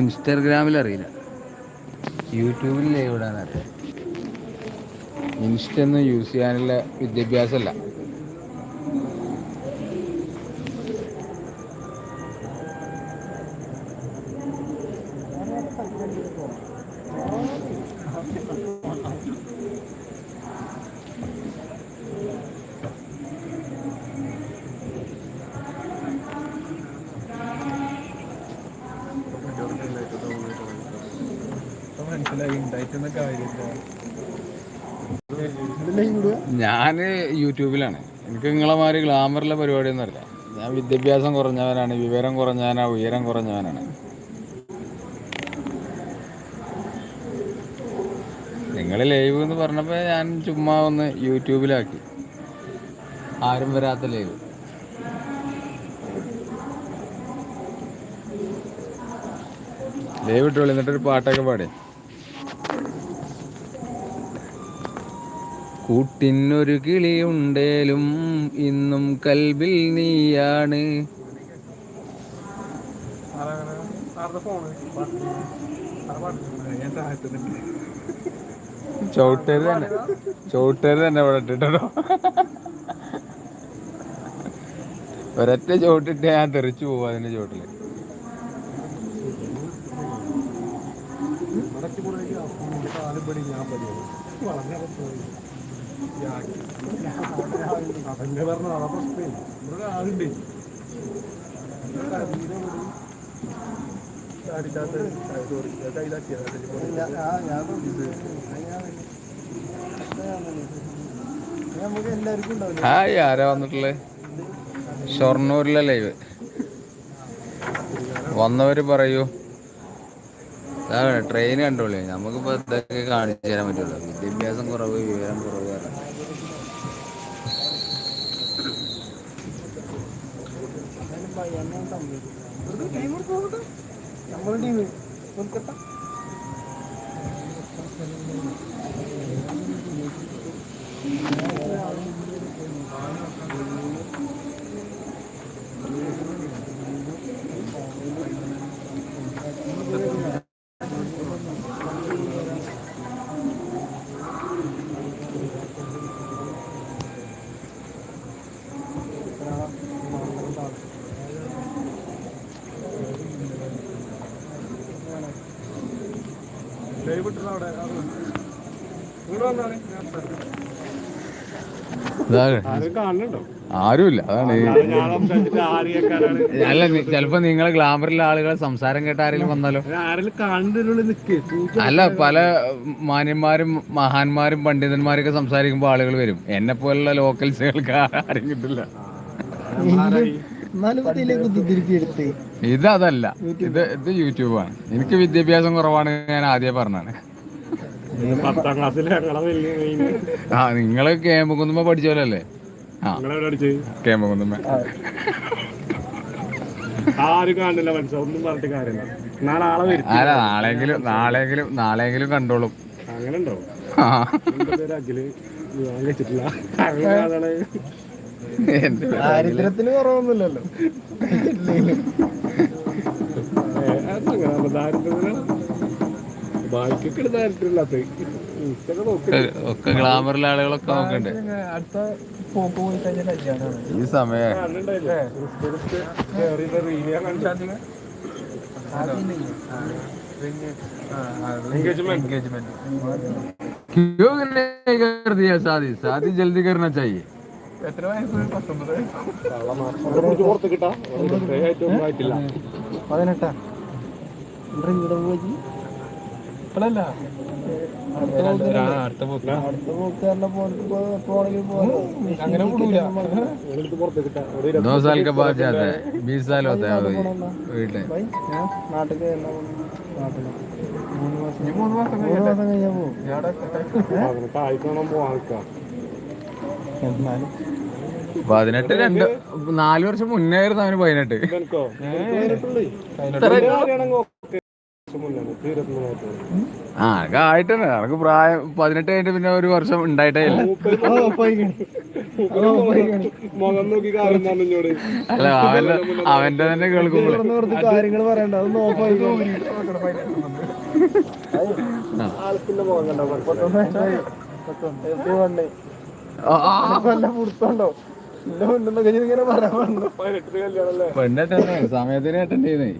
ഇൻസ്റ്റാഗ്രാമിൽ അറിയില്ല യൂട്യൂബിൽ ലൈവ് ഇടാൻ അറിയാം ഇൻസ്റ്റ ഒന്നും യൂസ് ചെയ്യാനുള്ള വിദ്യാഭ്യാസമല്ല. കാര്യമില്ല ഞാൻ യൂട്യൂബിലാണ്. എനിക്ക് നിങ്ങളെ മാതിരി പരിപാടി പരിപാടിയൊന്നും അറിയില്ല. ഞാൻ വിദ്യാഭ്യാസം കുറഞ്ഞവനാണ് വിവരം കുറഞ്ഞവനാണ് ഉയരം കുറഞ്ഞവനാണ്. നിങ്ങൾ ലൈവ് എന്ന് പറഞ്ഞപ്പോൾ ഞാൻ ചുമ്മാ ഒന്ന് യൂട്യൂബിലാക്കി. ആരും വരാത്ത ലൈവ്. ലൈവ് ഇട്ടോളി എന്നിട്ടൊരു പാട്ടൊക്കെ പാടേ. കൂട്ടിനൊരു കിളിയുണ്ടേലും ഇന്നും കൽബിൽ നീയാണ്. ചവിട്ടേര് തന്നെ. ചവിട്ടേര് തന്നെ ഇവിടെ ഇട്ടിട്ടോ. ഒരൊറ്റ ചവിട്ടിട്ട് ഞാൻ തെറിച്ചു പോവാ അതിന്റെ ചുവട്ടിൽ. അതന്നെ പറഞ്ഞ ആ പ്രശ്നേ ഇവിടെ ആളുണ്ട് ഹായ് ആരാ വന്നിട്ടുള്ളത് ഷൊർണൂരിലെ ലൈവ്. വന്നവര് പറയൂ. ട്രെയിൻ കണ്ടോളേ നമുക്കിപ്പോ ഇതൊക്കെ കാണിച്ചു തരാൻ പറ്റുള്ളൂ. വിദ്യാഭ്യാസം കുറവ് വിവരം കുറവ്. കാരണം നമ്മളുടെ ടീം കൊൽക്കത്ത ആരുമില്ല അതാണ്. അല്ല ചിലപ്പോ നിങ്ങളെ ഗ്ലാമറിലെ ആളുകളെ സംസാരം കേട്ട ആരെങ്കിലും വന്നാലോ? അല്ല പല മാന്യന്മാരും മഹാന്മാരും പണ്ഡിതന്മാരൊക്കെ സംസാരിക്കുമ്പോ ആളുകൾ വരും. എന്നെ പോലുള്ള ലോക്കൽസുകൾക്ക് ആരും കിട്ടില്ല. ഇത് അതല്ല. ഇത് ഇത് യൂട്യൂബാണ്. എനിക്ക് വിദ്യാഭ്യാസം കുറവാണ് ഞാൻ ആദ്യം പറഞ്ഞാണ് പത്താം ക്ലാസ്സിൽ ആ നിങ്ങൾ കേമ്പകുന്നുമ്പ പഠിച്ചോലല്ലേ ആ. അടിച്ച് ആരും കാണില്ല ഒന്നും പറഞ്ഞിട്ട് കാര്യമില്ല. നാളെ ആളെ വരും. അല്ല നാളെങ്കിലും നാളെങ്കിലും നാളെങ്കിലും കണ്ടോളും. അങ്ങനെ ഉണ്ടോ അഖിൽ? വിവാഹം കഴിച്ചിട്ടില്ല. ദാരിദ്ര്യത്തിന് കുറവൊന്നുമില്ലല്ലോ ഏ, അതങ്ങനെ ദാരിദ്ര്യത്തിനാണ് ബാക്കിയൊക്കെ ദാരിദ്ര്യമില്ലാത്ത ഇതൊക്കെ നോക്കി ഒക്കെ ഗ്ലാമറിലെ ആളുകളൊക്കെ നോക്കണ്ട് അടുത്ത പോക്ക് പോയി കഴിഞ്ഞാൽ കല്യാണമാണ് ഈ സമയം കണ്ടിണ്ടായില്ലേ കേറിയത് റീൽ ഞാൻ കാണിച്ചാൽ എൻഗേജ്മെന്റ് क्यों नहीं कर दिया शादी शादी जल्दी करना चाहिए എത്ര വയസ്സ് പത്തൊമ്പത് പുറത്ത് കിട്ടാ ആയിട്ടൊന്നും ആയിട്ടില്ല പതിനെട്ടാ ഇവിടെ പോയി ഇപ്പോഴല്ല അടുത്ത പോക്കില്ല അടുത്ത പോക്ക് കാരണം പോയിട്ട് പോണെങ്കിൽ പോകാം അങ്ങനെ വിടൂല എടുത്ത് പുറത്ത് കിട്ടാ ഒരു दो साल के बाद जाता है बीस साल होता है वही വീട്ടില് ബൈ ഞാൻ നാട്ടിൽ നാട്ടിൽ മൂന്ന് മാസം മൂന്ന് മാസം മൂന്ന് മാസം കഴിഞ്ഞാൽ പോകും എന്നാലും. പതിനെട്ട് രണ്ട് നാല് വർഷം മുന്നേ ആയിരുന്നു അവന് പതിനെട്ട് ആ അതൊക്കെ ആയിട്ടുണ്ട്. നമുക്ക് പ്രായം പതിനെട്ട് കഴിഞ്ഞിട്ട് പിന്നെ ഒരു വർഷം ഉണ്ടായിട്ടേ ഇല്ല. അല്ല അവന്റെ അവന്റെ തന്നെ ആൾക്കിന്റെ മുഖം കണ്ടോ? സമയത്തിന് അറ്റൻഡ് ചെയ്യുന്നേ.